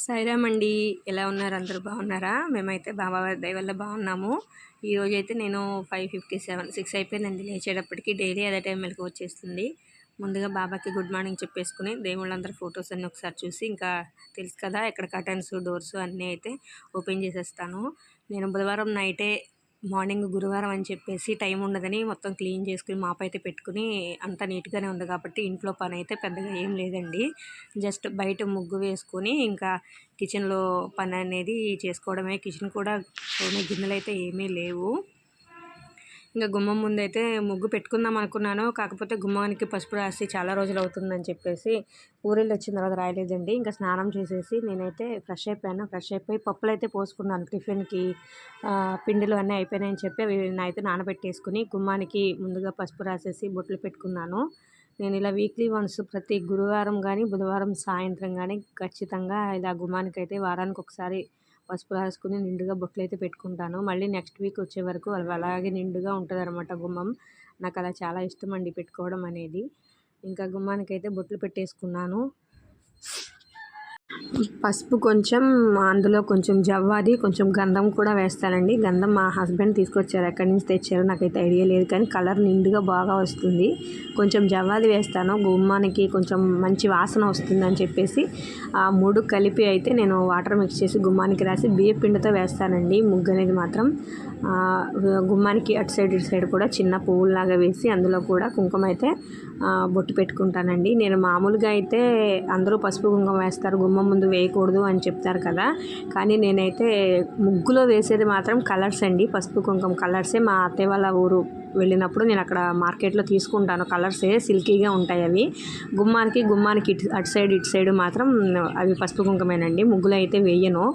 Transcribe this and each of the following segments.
సాయిరామ్ అండి. ఎలా ఉన్నారు? అందరూ బాగున్నారా? మేమైతే బాబా దయ వల్ల బాగున్నాము. ఈరోజు అయితే నేను ఫైవ్ ఫిఫ్టీ సెవెన్ సిక్స్ అయిపోయిందండి లేచేటప్పటికి. డైలీ అదే టైం మెలకు వచ్చేస్తుంది. ముందుగా బాబాకి గుడ్ మార్నింగ్ చెప్పేసుకుని దేవుళ్ళందరూ ఫొటోస్ అన్నీ ఒకసారి చూసి ఇంకా తెలుసు కదా ఎక్కడ కర్టన్స్ డోర్స్ అన్నీ అయితే ఓపెన్ చేసేస్తాను. నేను బుధవారం నైటే మార్నింగ్ గురువారం అని చెప్పేసి టైం ఉండదని మొత్తం క్లీన్ చేసుకుని మాపైతే అయితే పెట్టుకుని అంత నీట్గానే ఉంది కాబట్టి ఇంట్లో పని అయితే పెద్దగా ఏం లేదండి. జస్ట్ బయట ముగ్గు వేసుకొని ఇంకా కిచెన్లో పని అనేది చేసుకోవడమే. కిచెన్ కూడా గిన్నెలు అయితే ఏమీ లేవు. ఇంకా గుమ్మం ముందైతే ముగ్గు పెట్టుకుందాం అనుకున్నాను. కాకపోతే గుమ్మానికి పసుపు రాసి చాలా రోజులు అవుతుందని చెప్పేసి ఊరిళ్ళు వచ్చిన తర్వాత రాయలేదండి. ఇంకా స్నానం చేసేసి నేనైతే ఫ్రెష్ అయిపోయాను. ఫ్రెష్ అయిపోయి పప్పులు అయితే పోసుకున్నాను. టిఫిన్కి పిండిలు అన్నీ అయిపోయినాయని చెప్పి అవి అయితే నానబెట్టేసుకుని గుమ్మానికి ముందుగా పసుపు రాసేసి బొట్లు పెట్టుకున్నాను. నేను ఇలా వీక్లీ వన్స్ ప్రతి గురువారం కానీ బుధవారం సాయంత్రం కానీ ఖచ్చితంగా ఇలా గుమ్మానికి అయితే వారానికి ఒకసారి పసుపు రాసుకుని నిండుగా బొట్లు అయితే పెట్టుకుంటాను. మళ్ళీ నెక్స్ట్ వీక్ వచ్చే వరకు అలాగే నిండుగా ఉంటుంది అనమాట గుమ్మం. నాకు అలా చాలా ఇష్టం అండి పెట్టుకోవడం అనేది. ఇంకా గుమ్మానికి అయితే బొట్లు పెట్టేసుకున్నాను. పసుపు కొంచెం అందులో కొంచెం జవ్వాది కొంచెం గంధం కూడా వేస్తానండి. గంధం మా హస్బెండ్ తీసుకొచ్చారు. ఎక్కడి నుంచి తెచ్చారో నాకైతే ఐడియా లేదు కానీ కలర్ నిండుగా బాగా వస్తుంది. కొంచెం జవ్వాది వేస్తాను. గుమ్మానికి కొంచెం మంచి వాసన వస్తుందని చెప్పేసి ఆ మూడు కలిపి అయితే నేను వాటర్ మిక్స్ చేసి గుమ్మానికి రాసి బియ్య పిండితో వేస్తానండి. ముగ్గు అనేది మాత్రం. గుమ్మానికి అటు సైడ్ ఇటు సైడ్ కూడా చిన్న పువ్వులాగా వేసి అందులో కూడా కుంకుమ అయితే బొట్టు పెట్టుకుంటానండి. నేను మామూలుగా అయితే అందరూ పసుపు కుంకుమ వేస్తారు గుమ్మం ముందు వేయకూడదు అని చెప్తారు కదా. కానీ నేనైతే ముగ్గులో వేసేది మాత్రం కలర్స్ అండి పసుపు కుంకుమ కలర్సే. మా అత్తయ్య వాళ్ళ ఊరు వెళ్ళినప్పుడు నేను అక్కడ మార్కెట్లో తీసుకుంటాను కలర్సే సిల్కీగా ఉంటాయి అవి. గుమ్మానికి గుమ్మానికి ఇటు అటు సైడ్ ఇటు సైడ్ మాత్రం అవి పసుపు కుంకుమేనండి. ముగ్గులు అయితే వేయను.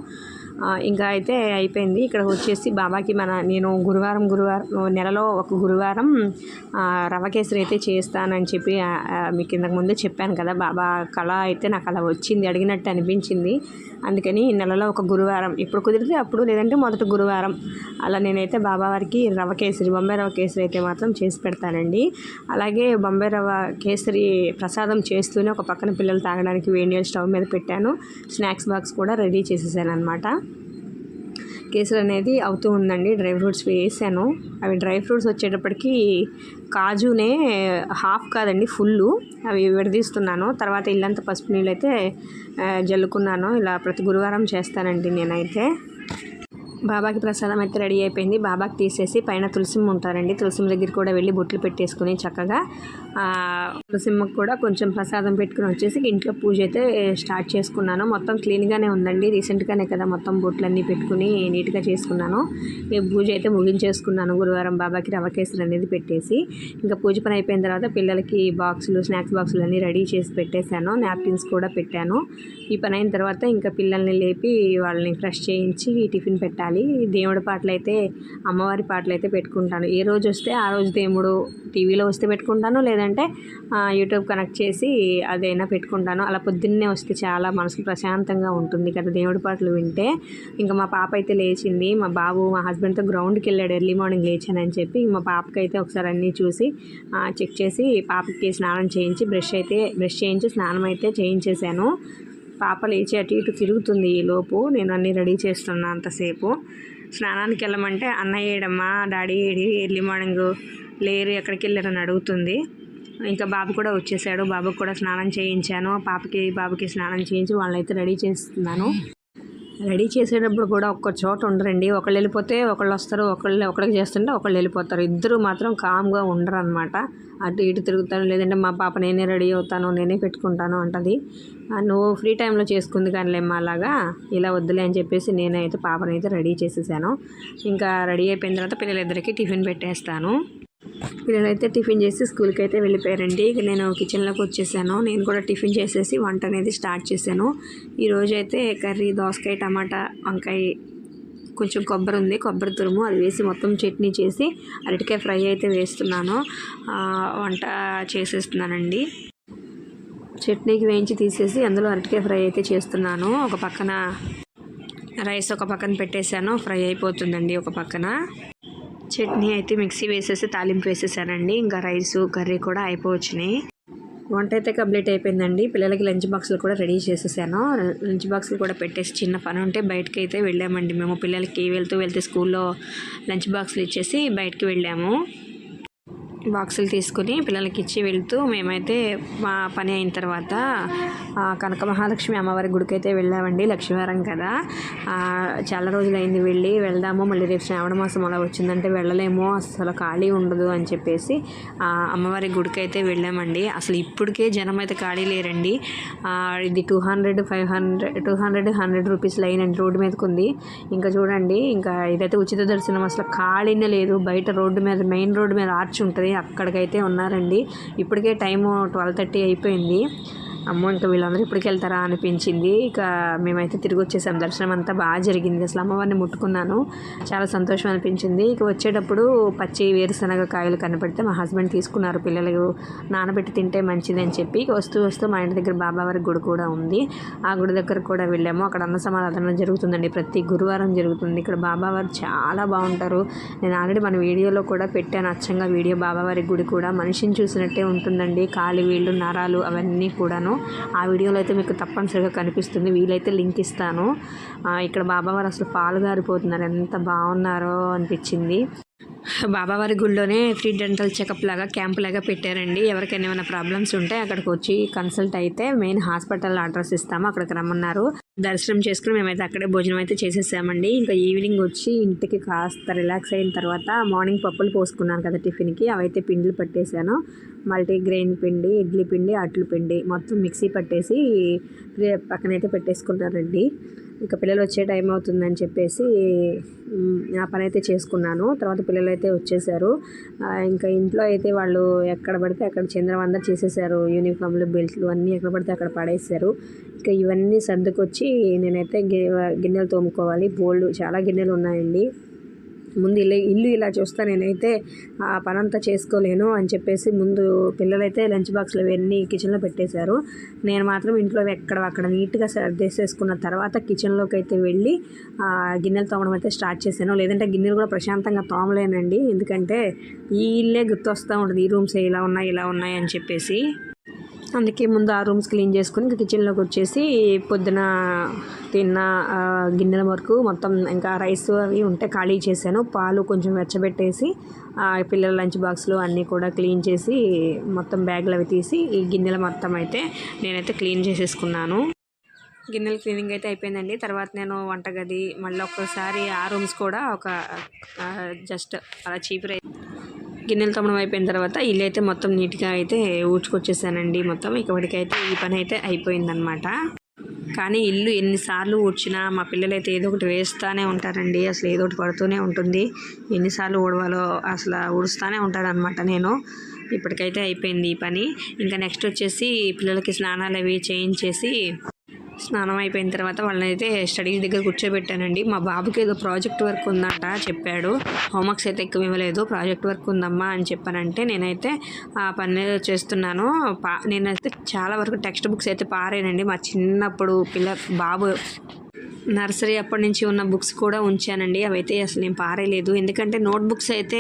ఇంకా అయితే అయిపోయింది. ఇక్కడ వచ్చేసి బాబాకి మన నేను గురువారం గురువారం నెలలో ఒక గురువారం రవకేసరి రవ కేసరి అయితే చేస్తానని చెప్పి మీకు ఇంతకు ముందే చెప్పాను కదా బాబా కళ అయితే నాకు అలా వచ్చింది అడిగినట్టు అనిపించింది. అందుకని నెలలో ఒక గురువారం ఇప్పుడు కుదిరితే అప్పుడు లేదంటే మొదటి గురువారం అలా నేనైతే బాబా వారికి రవ కేసరి బొంబాయి రవ కేసరి అయితే మాత్రం చేసి పెడతానండి. అలాగే బొంబాయి రవ కేసరి ప్రసాదం చేస్తూనే ఒక పక్కన పిల్లలు తాగడానికి వేడి స్టవ్ మీద పెట్టాను. స్నాక్స్ బాక్స్ కూడా రెడీ చేసేసాను అనమాట కేసరి అనేది అవుతూ ఉందండి. డ్రై ఫ్రూట్స్ వేసాను. అవి డ్రై ఫ్రూట్స్ వచ్చేటప్పటికి కాజునే హాఫ్ కాదండి ఫుల్ అవి విడదీస్తున్నాను. తర్వాత ఇల్లంతా పసుపు నీళ్ళు అయితే జల్లుకున్నాను. ఇలా ప్రతి గురువారం చేస్తానండి నేనైతే. బాబాకి ప్రసాదం అయితే రెడీ అయిపోయింది. బాబాకి తీసేసి పైన తులసిమ్మ ఉంటారండి. తులసిమ్మ దగ్గర కూడా వెళ్ళి బొట్లు పెట్టేసుకుని చక్కగా తులసిమ్మకు కూడా కొంచెం ప్రసాదం పెట్టుకుని వచ్చేసి ఇంట్లో పూజ అయితే స్టార్ట్ చేసుకున్నాను. మొత్తం క్లీన్గానే ఉందండి. రీసెంట్గానే కదా మొత్తం బొట్లన్నీ పెట్టుకుని నీట్గా చేసుకున్నాను. పూజ అయితే ముగించేసుకున్నాను. గురువారం బాబాకి రవకేసరి అనేది పెట్టేసి. ఇంకా పూజ పని అయిపోయిన తర్వాత పిల్లలకి బాక్సులు స్నాక్స్ బాక్సులు అన్నీ రెడీ చేసి పెట్టేశాను. నాప్కిన్స్ కూడా పెట్టాను. ఈ పని అయిన తర్వాత ఇంకా పిల్లల్ని లేపి వాళ్ళని ఫ్రెష్ చేయించి టిఫిన్ పెట్టాలి. దేవుడి పాటలు అయితే అమ్మవారి పాటలు అయితే పెట్టుకుంటాను. ఏ రోజు వస్తే ఆ రోజు దేవుడు టీవీలో వస్తే పెట్టుకుంటాను లేదంటే యూట్యూబ్ కనెక్ట్ చేసి అదైనా పెట్టుకుంటాను. అలా పొద్దున్నే వస్తే చాలా మనసు ప్రశాంతంగా ఉంటుంది కదా దేవుడి పాటలు వింటే. ఇంకా మా పాప అయితే లేచింది. మా బాబు మా హస్బెండ్తో గ్రౌండ్కి వెళ్ళాడు ఎర్లీ మార్నింగ్ లేచానని చెప్పి మా పాపకి అయితే ఒకసారి అన్నీ చూసి చెక్ చేసి పాపకి స్నానం చేయించి బ్రష్ అయితే బ్రష్ చేయించి స్నానం అయితే చేయించేశాను. పాప లేచి అటు ఇటు తిరుగుతుంది ఈ లోపు. నేను అన్నీ రెడీ చేస్తున్నా అంతసేపు. స్నానానికి వెళ్ళమంటే అన్నయ్య ఏడమ్మా డాడీ ఏడి ఎర్లీ మార్నింగ్ లేరు ఎక్కడికి వెళ్ళారని అడుగుతుంది. ఇంకా బాబు కూడా వచ్చేసాడు. బాబుకి కూడా స్నానం చేయించాను. పాపకి బాబుకి స్నానం చేయించి వాళ్ళని అయితే రెడీ చేస్తున్నాను. రెడీ చేసేటప్పుడు కూడా ఒక్క చోట ఉండరండి. ఒకళ్ళు వెళ్ళిపోతే ఒకళ్ళు వస్తారు ఒకళ్ళు ఒకళ్ళకి చేస్తుంటే ఒకళ్ళు వెళ్ళిపోతారు. ఇద్దరు మాత్రం కామ్గా ఉండరు అనమాట అటు ఇటు తిరుగుతాను. లేదంటే మా పాప నేనే రెడీ అవుతాను నేనే పెట్టుకుంటాను అంటది. నువ్వు ఫ్రీ టైంలో చేసుకుంది కానీలేమ్మా అలాగా. ఇలా వద్దులే అని చెప్పేసి నేనైతే పాపనైతే రెడీ చేసేసాను. ఇంకా రెడీ అయిపోయిన తర్వాత పిల్లలిద్దరికీ టిఫిన్ పెట్టేస్తాను. పిల్లలైతే టిఫిన్ చేసి స్కూల్కి అయితే వెళ్ళిపోయారండి ఇక నేను కిచెన్లోకి వచ్చేసాను. నేను కూడా టిఫిన్ చేసేసి వంట అనేది స్టార్ట్ చేశాను. ఈరోజు అయితే కర్రీ దోసకాయ టమాటా వంకాయ కొంచెం కొబ్బరి ఉంది. కొబ్బరి తురుము అది వేసి మొత్తం చట్నీ చేసి అరటికాయ ఫ్రై అయితే వేస్తున్నాను. వంట చేసేస్తున్నానండి. చట్నీకి వేయించి తీసేసి అందులో అరటికాయ ఫ్రై అయితే చేస్తున్నాను. ఒక పక్కన రైస్ ఒక పక్కన పెట్టేశాను. ఫ్రై అయిపోతుందండి ఒక పక్కన. చట్నీ అయితే మిక్సీ వేసేసి తాలింపు వేసేసానండి. ఇంకా రైస్ కర్రీ కూడా అయిపోవచ్చినాయి వంట అయితే కంప్లీట్ అయిపోయిందండి. పిల్లలకి లంచ్ బాక్సులు కూడా రెడీ చేసేసాను. లంచ్ బాక్సులు కూడా పెట్టేసి చిన్న పని ఉంటే బయటకి అయితే వెళ్ళామండి. మేము పిల్లలకి వెళ్తూ వెళ్తే స్కూల్లో లంచ్ బాక్సులు ఇచ్చేసి బయటకి వెళ్ళాము. బాక్సులు తీసుకుని పిల్లలకి ఇచ్చి వెళ్తూ మేమైతే మా పని అయిన తర్వాత కనక మహాలక్ష్మి అమ్మవారి గుడికి అయితే వెళ్ళామండి లక్ష్మీవారం కదా. చాలా రోజులైంది వెళ్ళి వెళ్దాము మళ్ళీ రేపు శ్రావణ మాసం అలా వచ్చిందంటే వెళ్ళలేము అసలు ఖాళీ ఉండదు అని చెప్పేసి అమ్మవారి గుడికి అయితే వెళ్ళామండి. అసలు ఇప్పటికే జనం అయితే ఖాళీ లేరండి. ఇది two hundred five hundred two hundred hundred rupees line అండి రోడ్డు మీదకి ఉంది ఇంకా చూడండి ఇంకా ఇదైతే ఉచిత దర్శనం అసలు ఖాళీనే లేదు. బయట రోడ్డు మీద మెయిన్ రోడ్డు మీద ఆర్చ్ ఉంటుంది అక్కడికైతే ఉన్నారండి. ఇప్పటికే టైము ట్వెల్వ్ థర్టీ అయిపోయింది. అమ్మో ఇంకా వీళ్ళందరూ ఇప్పటికి వెళ్తారా అనిపించింది. ఇక మేమైతే తిరిగి వచ్చేసాం. దర్శనం అంతా బాగా జరిగింది. అసలు అమ్మవారిని ముట్టుకున్నాను. చాలా సంతోషం అనిపించింది. ఇక వచ్చేటప్పుడు పచ్చి వేరుశనగ కాయలు కనపడితే మా హస్బెండ్ తీసుకున్నారు. పిల్లలు నానబెట్టి తింటే మంచిది అని చెప్పి ఇక వస్తూ వస్తూ మా ఇంటి దగ్గర బాబావారి గుడి కూడా ఉంది. ఆ గుడి దగ్గర కూడా వెళ్ళాము. అక్కడ అన్న సమారాధన జరుగుతుందండి. ప్రతి గురువారం జరుగుతుంది. ఇక్కడ బాబావారు చాలా బాగుంటారు. నేను ఆల్రెడీ మన వీడియోలో కూడా పెట్టాను. అచ్చంగా వీడియో బాబావారి గుడి కూడా. మనిషిని చూసినట్టే ఉంటుందండి. కాలి వీళ్ళు నరాలు అవన్నీ కూడాను. ఆ వీడియోలో అయితే మీకు తప్పనిసరిగా కనిపిస్తుంది. వీలైతే లింక్ ఇస్తాను. ఇక్కడ ఇక్కడ బాబావారు అసలు పాలు గారిపోతున్నారు. ఎంత బాగున్నారో అనిపించింది. బాబావారి గుళ్ళోనే ఫ్రీ డెంటల్ చెకప్ లాగా క్యాంప్ లాగా పెట్టారండి. ఎవరికైనా ఏమైనా ప్రాబ్లమ్స్ ఉంటే అక్కడికి వచ్చి కన్సల్ట్ అయితే మెయిన్ హాస్పిటల్ అడ్రస్ ఇస్తాము అక్కడికి రమ్మన్నారు. దర్శనం చేసుకుని మేమైతే అక్కడే భోజనం అయితే చేసేసామండి. ఇంకా ఈవినింగ్ వచ్చి ఇంటికి కాస్త రిలాక్స్ అయిన తర్వాత మార్నింగ్ పప్పులు పోసుకున్నాను కదా టిఫిన్కి అవైతే పిండిలు పట్టేశాను. మల్టీగ్రెయిన్ పిండి ఇడ్లీ పిండి అట్లు పిండి మొత్తం మిక్సీ పట్టేసి పక్కనైతే పెట్టేసుకున్నారండి. ఇంకా పిల్లలు వచ్చే టైం అవుతుందని చెప్పేసి మ్, ఆ పని అయితే చేసుకున్నాను. తర్వాత పిల్లలు అయితే వచ్చేసారు ఇంకా ఇంట్లో అయితే వాళ్ళు ఎక్కడ పడితే అక్కడ చంద్రవందర చేసేసారు. యూనిఫామ్లు బెల్ట్లు అన్నీ ఎక్కడ పడితే అక్కడ పడేసారు. ఇంకా ఇవన్నీ సర్దుకొచ్చి నేనైతే గి- గిన్నెలు తోముకోవాలి. బోల్డ్ చాలా గిన్నెలు ఉన్నాయండి. ముందు ఇల్లు ఇల్లు ఇలా చూస్తా నేనైతే ఆ పనంతా చేసుకోలేను అని చెప్పేసి ముందు పిల్లలైతే లంచ్ బాక్స్లు ఇవన్నీ కిచెన్లో పెట్టేశారు. నేను మాత్రం ఇంట్లో ఎక్కడ అక్కడ నీట్గా సర్దేసేసుకున్న తర్వాత కిచెన్లోకి అయితే వెళ్ళి గిన్నెలు తోమడం అయితే స్టార్ట్ చేశాను. లేదంటే గిన్నెలు కూడా ప్రశాంతంగా తోమలేనండి. ఎందుకంటే ఈ ఇల్లే గుర్తొస్తూ ఉంటుంది. ఈ రూమ్స్ ఇలా ఉన్నాయి ఇలా ఉన్నాయి అని చెప్పేసి. అందుకే ముందు ఆ రూమ్స్ క్లీన్ చేసుకుని ఇంకా కిచెన్లోకి వచ్చేసి పొద్దున తిన్న గిన్నెల వరకు మొత్తం ఇంకా రైస్ అవి ఉంటే ఖాళీ చేశాను. పాలు కొంచెం వెచ్చబెట్టేసి ఆ పిల్లల లంచ్ బాక్స్లు అన్నీ కూడా క్లీన్ చేసి మొత్తం బ్యాగులు అవి తీసి ఈ గిన్నెల మొత్తం అయితే నేనైతే క్లీన్ చేసేసుకున్నాను. గిన్నెల క్లీనింగ్ అయితే అయిపోయిందండి. తర్వాత నేను వంటగది మళ్ళీ ఒక్కసారి ఆ రూమ్స్ కూడా ఒక జస్ట్ అలా చీపురు గిన్నెలు తమ్మడం అయిపోయిన తర్వాత ఇల్లు అయితే మొత్తం నీట్గా అయితే ఊడ్చుకొచ్చేసానండి మొత్తం. ఇక్కడికైతే ఈ పని అయితే అయిపోయిందనమాట కానీ ఇల్లు ఎన్నిసార్లు ఊడ్చినా మా పిల్లలు అయితే ఏదో ఒకటి వేస్తూనే ఉంటారండి. అసలు ఏదో ఒకటి పడుతూనే ఉంటుంది. ఎన్నిసార్లు ఊడవాలో అసలు ఊడుస్తూనే ఉంటారనమాట నేను. ఇప్పటికైతే అయిపోయింది ఈ పని. ఇంకా నెక్స్ట్ వచ్చేసి పిల్లలకి స్నానాలు అవి చేయించేసి స్నానం అయిపోయిన తర్వాత వాళ్ళని అయితే స్టడీస్ దగ్గర కూర్చోబెట్టానండి. మా బాబుకి ఏదో ప్రాజెక్ట్ వర్క్ ఉందంట చెప్పాడు. హోంవర్క్స్ అయితే ఎక్కువ ఇవ్వలేదు. ప్రాజెక్ట్ వర్క్ ఉందమ్మా అని చెప్పానంటే నేనైతే ఆ పని చేస్తున్నాను. పా నేనైతే చాలా వరకు టెక్స్ట్ బుక్స్ అయితే పారానండి. మా చిన్నప్పుడు పిల్ల బాబు నర్సరీ అప్పటి నుంచి ఉన్న బుక్స్ కూడా ఉంచానండి. అవైతే అసలు నేను పారేయలేదు ఎందుకంటే నోట్ బుక్స్ అయితే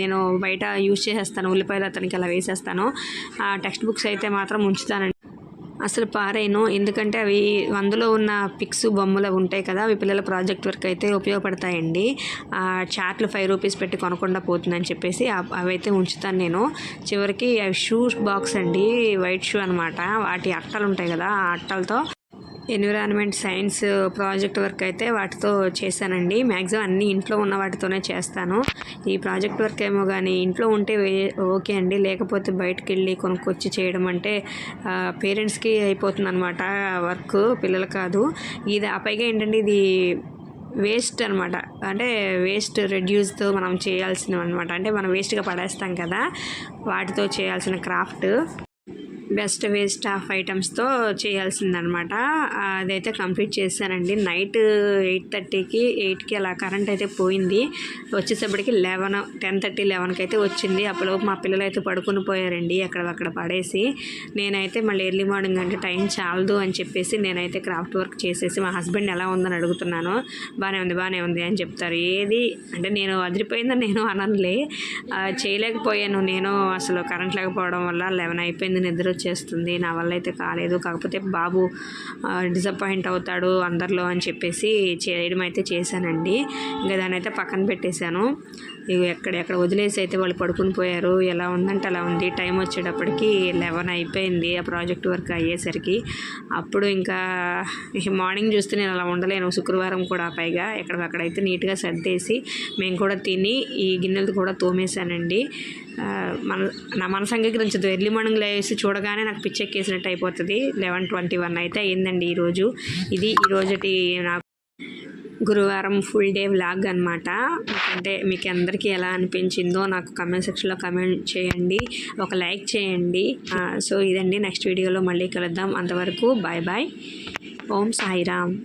నేను బయట యూజ్ చేసేస్తాను. ఉల్లిపాయలు అతనికి అలా వేసేస్తాను. ఆ టెక్స్ట్ బుక్స్ అయితే మాత్రం ఉంచుతానండి. అసలు పారేను ఎందుకంటే అవి అందులో ఉన్న పిక్స్ బొమ్మలు అవి ఉంటాయి కదా అవి పిల్లల ప్రాజెక్ట్ వర్క్ అయితే ఉపయోగపడతాయండి. ఆ చార్ట్లు ఫైవ్ రూపీస్ పెట్టి కొనకుండా పోతుందని చెప్పేసి అవైతే ఉంచుతాను నేను. చివరికి అవి షూ బాక్స్ అండి వైట్ షూ అనమాట వాటి అట్టలు ఉంటాయి కదా ఆ అట్టలతో ఎన్విరాన్మెంట్ సైన్స్ ప్రాజెక్ట్ వర్క్ అయితే వాటితో చేశానండి. మ్యాక్సిమం అన్ని ఇంట్లో ఉన్న వాటితోనే చేస్తాను. ఈ ప్రాజెక్ట్ వర్క్ ఏమో కానీ ఇంట్లో ఉంటే ఓకే అండి. లేకపోతే బయటకు వెళ్ళి కొనుక్కొచ్చి చేయడం అంటే పేరెంట్స్కి అయిపోతుంది అనమాట వర్క్ పిల్లలు కాదు. ఇది ఆ పైగా ఏంటంటే ఇది వేస్ట్ అనమాట అంటే వేస్ట్ రెడ్యూస్తో మనం చేయాల్సినవి అనమాట అంటే మనం వేస్ట్గా పడేస్తాం కదా వాటితో చేయాల్సిన క్రాఫ్ట్. బెస్ట్ వేస్ట్ ఆఫ్ ఐటమ్స్తో చేయాల్సిందనమాట అదైతే కంప్లీట్ చేశానండి. నైట్ ఎయిట్ థర్టీకి ఎయిట్కి అలా కరెంట్ అయితే పోయింది. వచ్చేసప్పటికి లెవెన్ టెన్ థర్టీ లెవెన్కి అయితే వచ్చింది. అప్పుడు మా పిల్లలు అయితే పడుకుని పోయారండి అక్కడ అక్కడ పడేసి. నేనైతే మళ్ళీ ఎర్లీ మార్నింగ్ అంటే టైం చాలదు అని చెప్పేసి నేనైతే క్రాఫ్ట్ వర్క్ చేసేసి మా హస్బెండ్ ఎలా ఉందని అడుగుతున్నాను బాగానే ఉంది బాగానే ఉంది అని చెప్తారు. ఏది? అంటే నేను అదిరిపోయిందని నేను అననులే. చేయలేకపోయాను. నేను అసలు కరెంట్ లేకపోవడం వల్ల లెవెన్ అయిపోయింది నిద్ర వచ్చేస్తుంది. నా వల్ల అయితే కాలేదు. కాకపోతే బాబు డిసప్పాయింట్ అవుతాడు అందరిలో అని చెప్పేసి చేయడం అయితే చేశానండి. ఇంకా దాన్ని అయితే పక్కన పెట్టేశాను. ఇవి ఎక్కడ ఎక్కడ వదిలేసి అయితే వాళ్ళు పడుకుని పోయారు. ఎలా ఉందంటే అలా ఉంది. టైం వచ్చేటప్పటికి లెవెన్ అయిపోయింది ఆ ప్రాజెక్ట్ వర్క్ అయ్యేసరికి. అప్పుడు ఇంకా మార్నింగ్ చూస్తే నేను అలా ఉండలేను. శుక్రవారం కూడా పైగా ఎక్కడికక్కడైతే నీట్గా సర్దేసి మేము కూడా తిని ఈ గిన్నెలు కూడా తోమేశానండి. మన నా మనసు అంగీకరించదు ఎర్లీ మార్నింగ్ లేసి చూడగానే నాకు పిచ్చెక్కేసినట్టు అయిపోతుంది. లెవెన్ ట్వంటీ వన్ అయితే అయిందండి ఈరోజు ఇది ఈరోజుటి నాకు గురువారం ఫుల్ డే వ్లాగ్ అనమాట అంటే మీకు అందరికీ ఎలా అనిపించిందో నాకు కమెంట్ సెక్షన్లో కమెంట్ చేయండి. ఒక లైక్ చేయండి. సో ఇదండి. నెక్స్ట్ వీడియోలో మళ్ళీ కలుద్దాం. అంతవరకు బాయ్ బాయ్ ఓం సాయిరామ్.